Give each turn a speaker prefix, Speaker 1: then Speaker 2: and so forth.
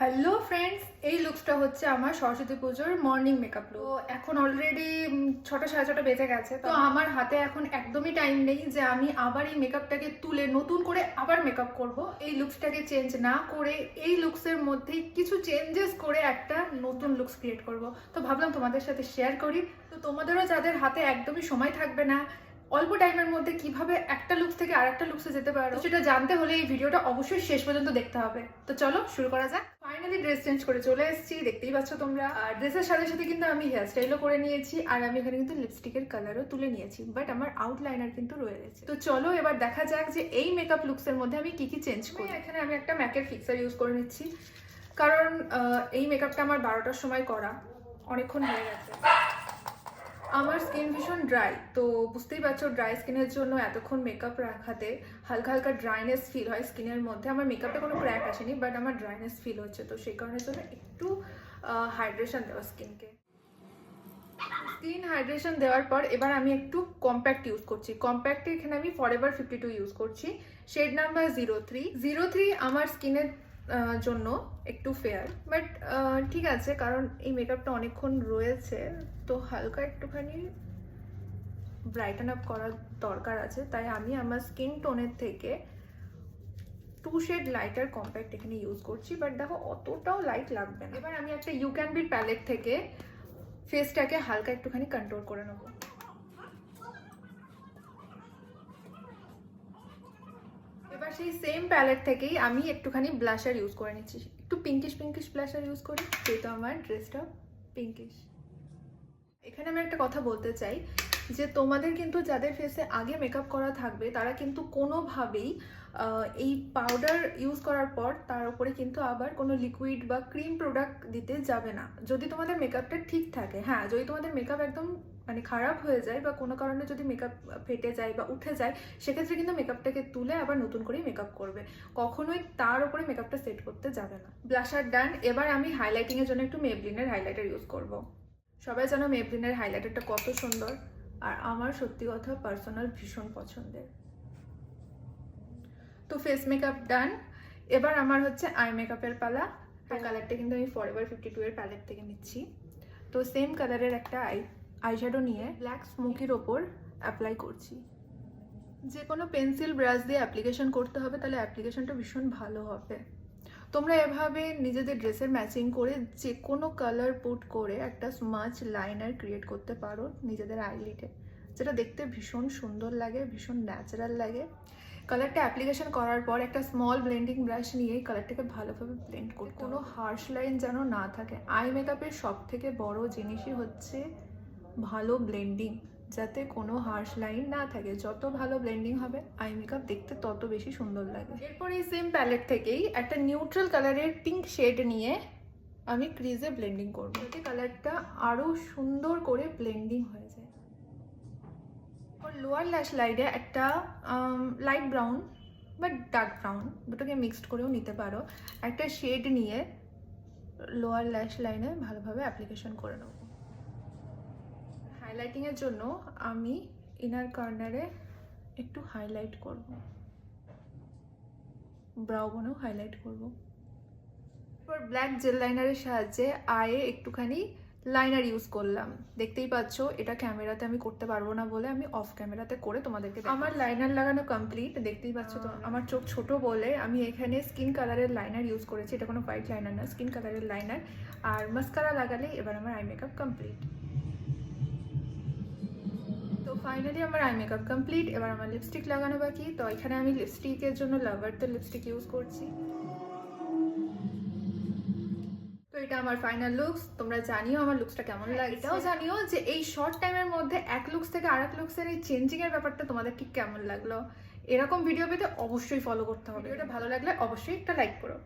Speaker 1: Hello friends এই লুকসটা হচ্ছে আমার সরস্বতী পুজোর মর্নিং মেকআপ লুক তো এখন অলরেডি ছটা সাড়ে ছটা বেজে গেছে তো আমার হাতে এখন একদমই টাইম নেই যে আমি আবার এই মেকআপটাকে তুলে নতুন করে আবার মেকআপ করব। এই লুকসটাকে চেঞ্জ না করে এই লুকসের মধ্যেই কিছু চেঞ্জেস করে একটা নতুন লুকস ক্রিয়েট করব। তো ভাবলাম তোমাদের সাথে শেয়ার করি। তো তোমাদেরও যাদের হাতে একদমই সময় থাকবে না অল্প টাইমের মধ্যে কীভাবে একটা লুকস থেকে আরেকটা লুকসে যেতে পারো সেটা জানতে হলে এই ভিডিওটা অবশ্যই শেষ পর্যন্ত দেখতে হবে। তো চলো শুরু করা যাক। ফাইনালি ড্রেস চেঞ্জ করে চলে এসেছি, দেখতেই পাচ্ছ তোমরা। আর ড্রেসের সাথে সাথে কিন্তু আমি হেয়ার স্টাইলও করে নিয়েছি, আর আমি এখানে কিন্তু লিপস্টিকের কালারও তুলে নিয়েছি বাট আমার আউটলাইনার কিন্তু রয়ে গেছে। তো চলো এবার দেখা যাক যে এই মেকআপ লুকসের মধ্যে আমি কি কি চেঞ্জ করি। এখানে আমি একটা ম্যাকের ফিক্সার ইউজ করে নিচ্ছি, কারণ এই মেকআপটা আমার বারোটার সময় করা, অনেকক্ষণ হয়ে গেছে। আমার স্কিন ভীষণ ড্রাই তো বুঝতেই পারছ ড্রাই স্কিনের জন্য এতক্ষণ মেকআপ রাখাতে হালকা হালকা ড্রাইনেস ফিল হয় স্কিনের মধ্যে। আমার মেকআপে কোনো ক্র্যাক আসেনি বাট আমার ড্রাইনেস ফিল হচ্ছে, তো সেই কারণের জন্য একটু হাইড্রেশন দেওয়া স্কিনকে স্কিন হাইড্রেশন দেওয়ার পর এবার আমি একটু কম্প্যাক্ট ইউজ করছি। কম্প্যাক্টে এখানে আমি ফরএভার ফিফটি টু ইউজ করছি। Shade number zero three zero three আমার স্কিনের জন্য একটু ফেয়ার বাট ঠিক আছে, কারণ এই মেকআপটা অনেকক্ষণ রয়েছে, তো হালকা একটুখানি ব্রাইটেন আপ করার দরকার আছে। তাই আমি আমার স্কিন টোনের থেকে টু শেড লাইটার কম্প্যাক্ট এখানে ইউজ করছি। বাট দেখো, অতটাও লাইট লাগবে না। এবার আমি একটা ইউ ক্যান বির প্যালেট থেকে ফেসটাকে হালকা একটুখানি কন্ট্রোল করে নেব। এবার সেই সেম প্যালেট থেকেই আমি একটুখানি ব্লাশার ইউজ করে নিচ্ছি। একটু পিঙ্কিশ পিঙ্কিশ ব্লাশার ইউজ করি, যেহেতু আমার ড্রেসটা পিঙ্কিশ এখানে আমি একটা কথা বলতে চাই, যে তোমাদের কিন্তু যাদের ফেসে আগে মেকআপ করা থাকবে, তারা কিন্তু কোনোভাবেই এই পাউডার ইউজ করার পর তার উপরে কিন্তু আবার কোনো লিকুইড বা ক্রিম প্রোডাক্ট দিতে যাবে না। যদি তোমাদের মেকআপটা ঠিক থাকে হ্যাঁ যদি তোমাদের মেকআপ একদম মানে খারাপ হয়ে যায় বা কোনো কারণে যদি মেকআপ ফেটে যায় বা উঠে যায়, সেক্ষেত্রে কিন্তু মেকআপটাকে তুলে আবার নতুন করে মেকআপ করবে। কখনোই তার উপরে মেকআপটা সেট করতে যাবে না। ব্লাশার ডান এবার আমি হাইলাইটিংয়ের জন্য একটু মেবলিনের হাইলাইটার ইউজ করব। সবাই জানো মেবলিনের হাইলাইটারটা কত সুন্দর? আর আমার সত্যি কথা পার্সোনাল ভীষণ পছন্দের। তো ফেস মেকআপ ডান এবার আমার হচ্ছে আই মেকআপের পালা। আর কালারটা কিন্তু আমি ফরএভার ফিফটি টু এর প্যালেট থেকে নিচ্ছি। তো সেম কালারের একটা আই আইশ্যাডো নিয়ে ব্ল্যাক স্মোকির ওপর অ্যাপ্লাই করছি। যে কোনো পেন্সিল ব্রাশ দিয়ে অ্যাপ্লিকেশন করতে হবে, তাহলে অ্যাপ্লিকেশনটা ভীষণ ভালো হবে। তোমরা এভাবে নিজেদের ড্রেসের ম্যাচিং করে যে কোনো কালার পুট করে একটা স্মাচ লাইনার ক্রিয়েট করতে পারো নিজেদের আইলিটে যেটা দেখতে ভীষণ সুন্দর লাগে, ভীষণ ন্যাচারাল লাগে। কালারটা অ্যাপ্লিকেশন করার পর একটা স্মল ব্লেন্ডিং ব্রাশ নিয়ে কালারটাকে ভালোভাবে ব্লেন্ড করতে কোনো হার্শ লাইন যেন না থাকে। আই মেকআপের সব থেকে বড় জিনিসই হচ্ছে ভালো ব্লেন্ডিং যাতে কোনো হার্শ লাইন না থাকে। যত ভালো ব্লেন্ডিং হবে আই মেকআপ দেখতে তত বেশি সুন্দর লাগে। এরপর এই সেম প্যালেট থেকেই একটা নিউট্রাল কালারের পিঙ্ক শেড নিয়ে আমি ক্রিজে ব্লেন্ডিং করব। যাতে কালারটা আরও সুন্দর করে ব্লেন্ডিং হয়ে যায়। ওর লোয়ার ল্যাশ লাইডে একটা লাইট ব্রাউন বা ডার্ক ব্রাউন দুটোকে মিক্সড করেও নিতে পারো। একটা শেড নিয়ে লোয়ার ল্যাশ লাইনে ভালোভাবে অ্যাপ্লিকেশন করে নেব। হাইলাইটিংয়ের জন্য আমি ইনার কর্নারে একটু হাইলাইট করব। ব্রাউ বনেও হাইলাইট করব। এরপর ব্ল্যাক জেল লাইনারের সাহায্যে আয়ে একটুখানি লাইনার ইউজ করলাম। দেখতেই পাচ্ছ এটা ক্যামেরাতে আমি করতে পারব না বলে আমি অফ ক্যামেরাতে করে তোমাদেরকে। আমার লাইনার লাগানো কমপ্লিট দেখতেই পাচ্ছ তো আমার চোখ ছোট বলে আমি এখানে স্কিন কালারের লাইনার ইউজ করেছি এটা কোনো হোয়াইট লাইনার না স্কিন কালারের লাইনার আর মাস্কারা লাগালে এবার আমার আই মেকআপ কমপ্লিট ফাইনালি আমার আই মেকআপ কমপ্লিট এবার আমার লিপস্টিক লাগানো বাকি। তো এখানে আমি লিপস্টিকের জন্য লাভার তো লিপস্টিক ইউজ করছি। তো এটা আমার ফাইনাল লুকস তোমরা জানিও আমার লুকসটা কেমন লাগে। এটাও জানিও যে এই শর্ট টাইমের মধ্যে এক লুকস থেকে আরেক লুকসের এই চেঞ্জিং এর ব্যাপারটা তোমাদের ঠিক কেমন লাগল? এরকম ভিডিও পেতে অবশ্যই ফলো করতে হবে। এটা ভালো লাগলে অবশ্যই একটা লাইক করো।